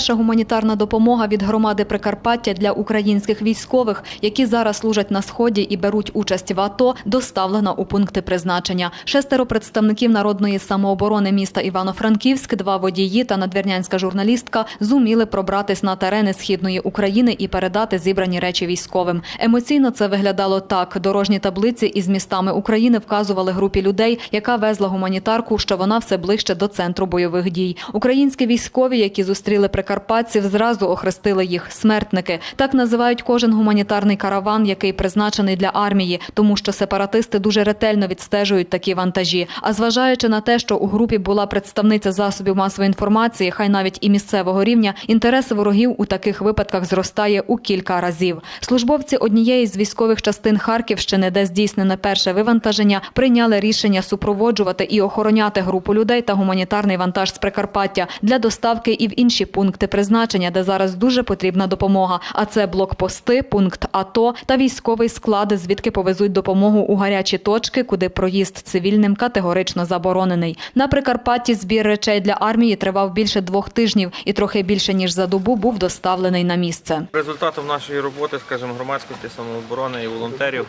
перша гуманітарна допомога від громади Прикарпаття для українських військових, які зараз служать на сході і беруть участь в АТО, доставлена у пункти призначення. Шестеро представників народної самооборони міста Івано-Франківськ, два водії та надвірнянська журналістка зуміли пробратись на терени східної України і передати зібрані речі військовим. Емоційно це виглядало так. Дорожні таблиці із містами України вказували групі людей, яка везла гуманітарку, що вона все ближче до центру бойових дій. Українські військові, які зустріли прикарпатців, зразу охрестили їх смертники. Так називають кожен гуманітарний караван, який призначений для армії, тому що сепаратисти дуже ретельно відстежують такі вантажі. А зважаючи на те, що у групі була представниця засобів масової інформації, хай навіть і місцевого рівня, інтерес ворогів у таких випадках зростає у кілька разів. Службовці однієї з військових частин Харківщини, де здійснене перше вивантаження, прийняли рішення супроводжувати і охороняти групу людей та гуманітарний вантаж з Прикарпаття для доставки і в інші пункти призначення, де зараз дуже потрібна допомога. А це блокпости, пункт АТО та військовий склад, звідки повезуть допомогу у гарячі точки, куди проїзд цивільним категорично заборонений. На Прикарпатті збір речей для армії тривав більше двох тижнів і трохи більше ніж за добу був доставлений на місце. Результатом нашої роботи, скажімо, громадськості, самооборони і волонтерів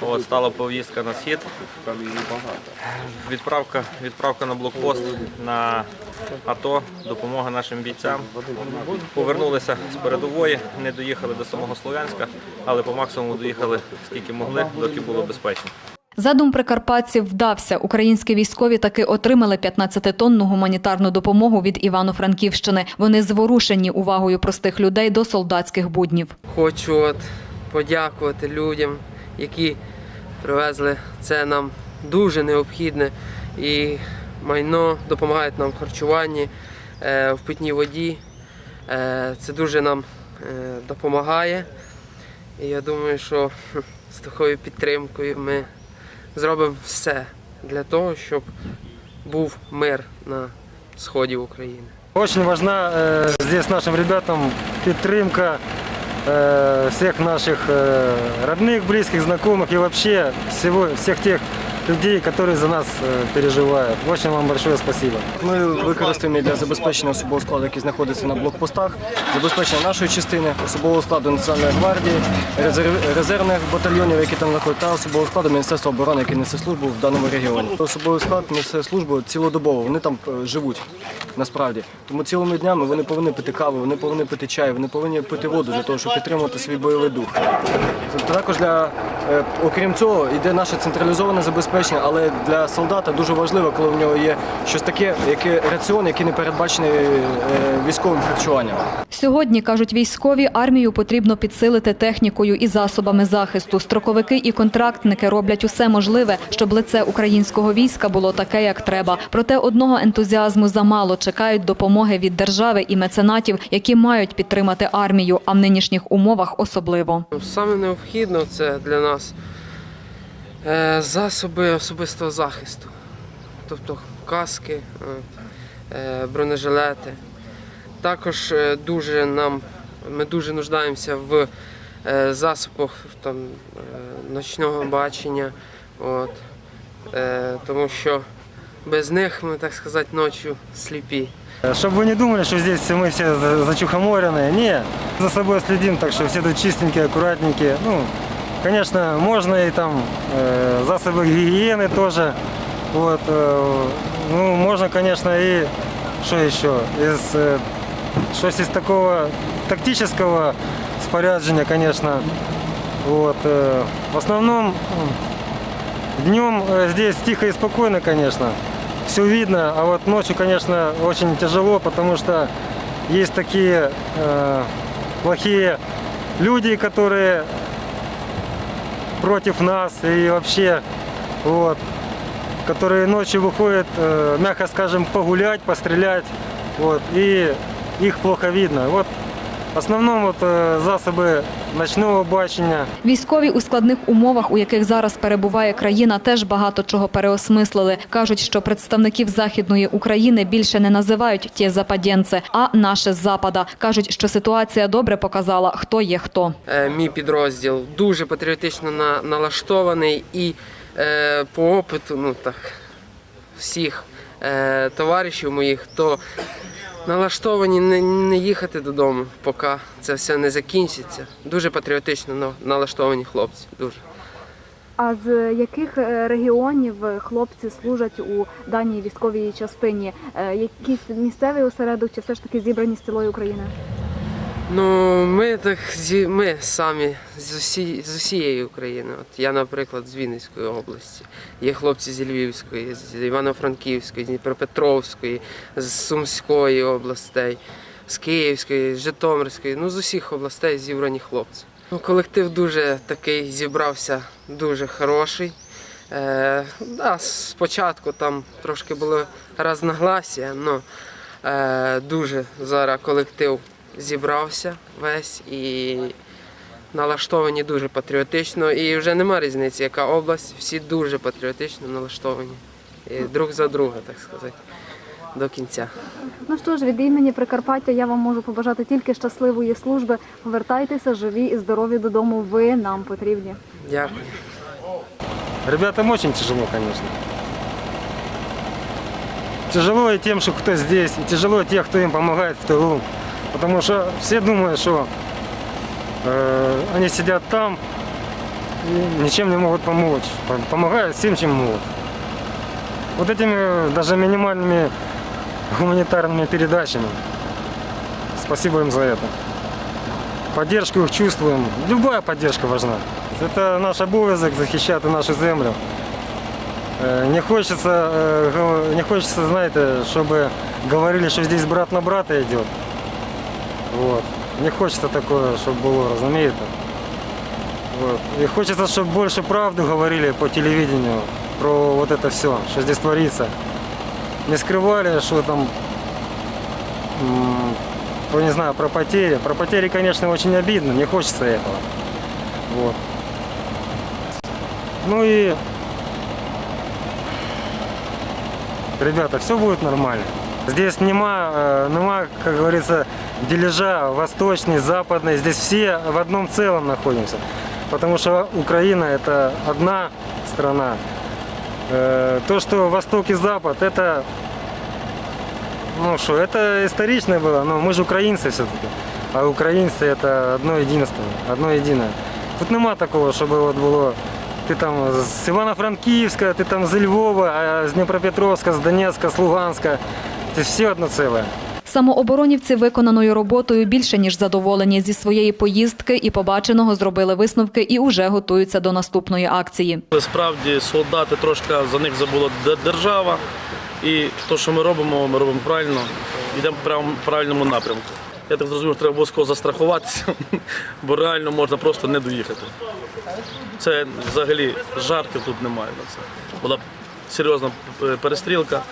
от, стала повістка на схід. Відправка, відправка на блокпост на АТО, допомога нашим бійцям. Повернулися з передової, не доїхали до самого Слов'янська, але по максимуму доїхали скільки могли, доки було безпечно. Задум прикарпатців вдався. Українські військові таки отримали 15-тонну гуманітарну допомогу від Івано-Франківщини. Вони зворушені увагою простих людей до солдатських буднів. Хочу от подякувати людям, які привезли це нам дуже необхідне і майно допомагають нам в харчуванні, е, в питній воді. Е, Це дуже нам е, допомагає. І я думаю, що хм, з такою підтримкою ми зробимо все для того, щоб був мир на сході України. Очень важна э, здесь нашим ребятам підтримка э, всех наших э, родных, близких, знакомых и вообще всего, всех тех людей, которые за нас э, переживают. Очень вам большое спасибо. Ми використаємо для забезпечення особового складу, який знаходиться на блокпостах, забезпечення нашої частини, особового складу Національної гвардії, резервних батальйонів, які там знаходяться, та особового складу Міністерства оборони, який несе службу в даному регіоні. Особовий склад несе службу цілодобово. Вони там е, живуть насправді. Тому цілими днями вони повинні пити каву, вони повинні пити чай, вони повинні пити воду для того, щоб підтримувати свій бойовий дух. Також для е, окрім цього йде наше централізоване забезпечення, але для солдата дуже важливо, коли в нього є щось таке, яке раціон, який не передбачений е, військовим харчуванням. Сьогодні, кажуть військові, армію потрібно підсилити технікою і засобами захисту. Строковики і контрактники роблять усе можливе, щоб лице українського війська було таке, як треба. Проте одного ентузіазму замало чекають допомоги від держави і меценатів, які мають підтримати армію, а в нинішніх умовах особливо. Саме необхідно це для нас засоби особистого захисту, тобто каски, от, е, бронежилети. Також е, дуже нам, ми дуже нуждаємося в е, засобах там, е, ночного бачення, от, е, тому що без них ми, так сказати, ночі сліпі. Чтобы вы не думали, что здесь мы все за- зачухоморенные. Не, за собой следим, так что все тут чистенькие, аккуратненькие. Ну, конечно, можно и там э, засобы гигиены тоже. Вот, э, ну, можно, конечно, и что еще? Из, э, что-то из такого тактического споряджения, конечно. Вот, э, в основном днем э, здесь тихо и спокойно, конечно. Все видно, а вот ночью, конечно, очень тяжело, потому что есть такие э, плохие люди, которые против нас и вообще, вот, которые ночью выходят, э, мягко скажем, погулять, пострелять, вот, и их плохо видно. Вот в основном вот э, засоби ночного бачення. Військові у складних умовах, у яких зараз перебуває країна, теж багато чого переосмислили. Кажуть, що представників західної України більше не називають ті западенці, а наше з запада. кажуть, що ситуація добре показала, хто є хто. Е, Мій підрозділ дуже патріотично на- налаштований і е, по опиту, ну так, всіх е, товаришів моїх, то налаштовані не, не їхати додому, поки це все не закінчиться. Дуже патріотично на- налаштовані хлопці. Дуже. А з яких е, регіонів хлопці служать у даній військовій частині? Е, Якийсь місцевий осередок чи все ж таки зібрані з цілої України? Ну, ми так зі ми самі з, усі, з усієї України. От я, наприклад, з Вінницької області. Є хлопці з Львівської, з Івано-Франківської, з Дніпропетровської, з Сумської областей, з Київської, з Житомирської. Ну, з усіх областей зібрані хлопці. Ну, колектив дуже такий зібрався, дуже хороший. Е, да, спочатку там трошки було розногласія, але е, дуже зараз колектив зібрався весь і налаштовані дуже патріотично. І вже нема різниці, яка область, всі дуже патріотично налаштовані. І друг за друга, так сказати, до кінця. Ну що ж, від імені Прикарпаття я вам можу побажати тільки щасливої служби. Повертайтеся живі і здорові додому. Ви нам потрібні. Дякую. Ребятам очень тяжело, конечно. Тяжело и тем, что кто здесь, и тяжело тех, кто им помогает в тылу. Потому что все думают, что э, они сидят там и ничем не могут помочь. Пом- Помогают всем, чем могут. Вот этими э, даже минимальными гуманитарными передачами. Спасибо им за это. Поддержку их чувствуем. Любая поддержка важна. Это наш обов'язок захищати нашу землю. Е, Не хочеться, е, гов- не хочеться, знаєте, щоб говорили, що здесь брат на брата йде. Вот. Не хочеться такого, щоб було, розумієте? Вот. И хочется, чтобы больше правду говорили по телевидению про вот это все, что здесь творится. Не скрывали, что там, про, не знаю, про потери. Про потери, конечно, очень обидно, не хочется этого. Вот. Ну и, ребята, все будет нормально. Здесь нема, э, нема, как говорится, дележа восточный, западный. Здесь все в одном целом находимся. Потому что Украина это одна страна. Э, То, что Восток и Запад, это, ну что, это исторично было, но мы же украинцы все-таки. А українці это одно единственное, одно єдине. Тут нема такого, щоб от було ти там з Івано-Франківська, ти там з Львова, а з Дніпропетровська, з Донецька, з Луганська. Це всі одно ціле. Самооборонівці виконаною роботою більше ніж задоволені зі своєї поїздки і побаченого зробили висновки і уже готуються до наступної акції. Справді солдати трошки за них забула держава. І те, що ми робимо, ми робимо правильно, йдемо прямо в правильному напрямку. Я так зрозумів, треба обов'язково застрахуватися, бо реально можна просто не доїхати. Це взагалі жартів тут немає на це. Була серйозна е, перестрілка.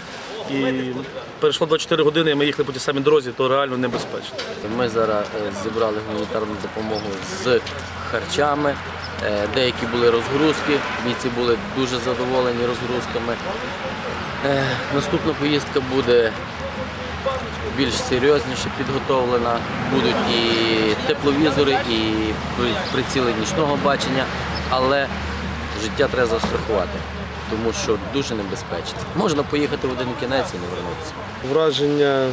І перейшло 24 години, і ми їхали по тій самій дорозі, то реально небезпечно. Ми зараз е, зібрали гуманітарну допомогу з харчами. Е, Деякі були розгрузки, бійці були дуже задоволені розгрузками. Е, Наступна поїздка буде більш серйозніше підготовлена. Будуть і тепловізори, і приціли нічного бачення, але життя треба застрахувати, тому що дуже небезпечно. Можна поїхати в один кінець і не вернутися. враження,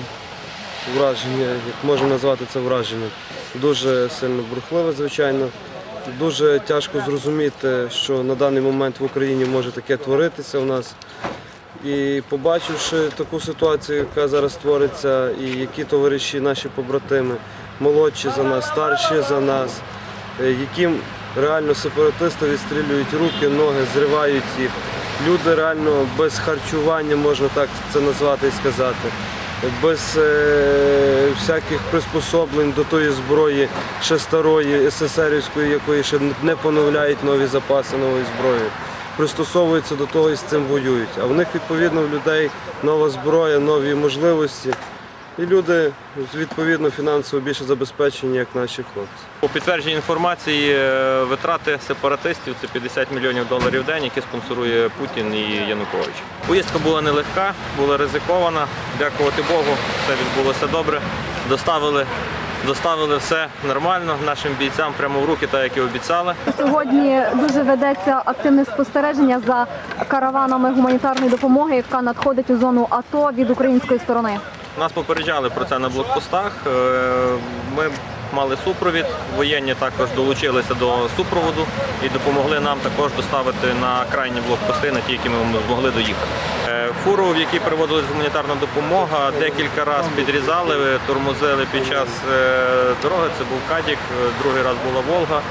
враження, як можна назвати це враження, дуже сильно бурхливе, звичайно. Дуже тяжко зрозуміти, що на даний момент в Україні може таке творитися у нас. І побачивши таку ситуацію, яка зараз твориться, і які товариші, наші побратими, молодші за нас, старші за нас, е, яким реально сепаратисти відстрілюють руки, ноги, зривають їх. Люди реально без харчування, можна так це назвати і сказати, без е, всяких приспособлень до тої зброї, ще старої, СССРівської, якої ще не поновляють нові запаси нової зброї. Пристосовуються до того і з цим воюють. А в них відповідно в людей нова зброя, нові можливості. І люди відповідно фінансово більше забезпечені, як наші хлопці. По підтвердженню інформації, е, витрати сепаратистів це 50 мільйонів доларів в день, які спонсорує Путін і Янукович. Поїздка була нелегка, була ризикована. Дякувати Богу, все відбулося добре. Доставили, доставили все нормально нашим бійцям прямо в руки, так як і обіцяли. Сьогодні дуже ведеться активне спостереження за караванами гуманітарної допомоги, яка надходить у зону АТО від української сторони. Нас попереджали про це на блокпостах. Е, Ми мали супровід, воєнні також долучилися до супроводу і допомогли нам також доставити на крайні блокпости, на ті, які ми змогли доїхати. Е, Фуру, в якій приводилась гуманітарна допомога, декілька разів підрізали, тормозили під час е, дороги. Це був Кадік, другий раз була Волга.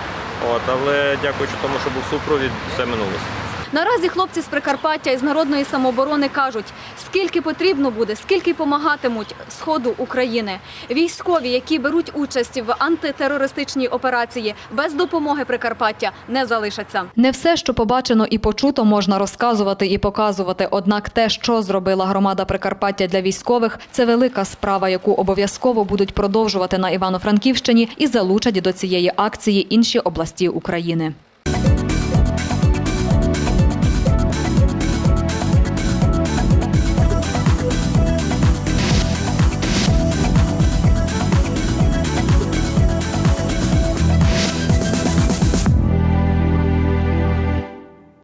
От, але дякуючи тому, що був супровід, все минулося. Наразі хлопці з Прикарпаття із народної самооборони кажуть, скільки потрібно буде, скільки помагатимуть сходу України. Військові, які беруть участь в антитерористичній операції, без допомоги Прикарпаття не залишаться. Не все, що побачено і почуто, можна розказувати і показувати. Однак те, що зробила громада Прикарпаття для військових, це велика справа, яку обов'язково будуть продовжувати на Івано-Франківщині і залучать до цієї акції інші області України.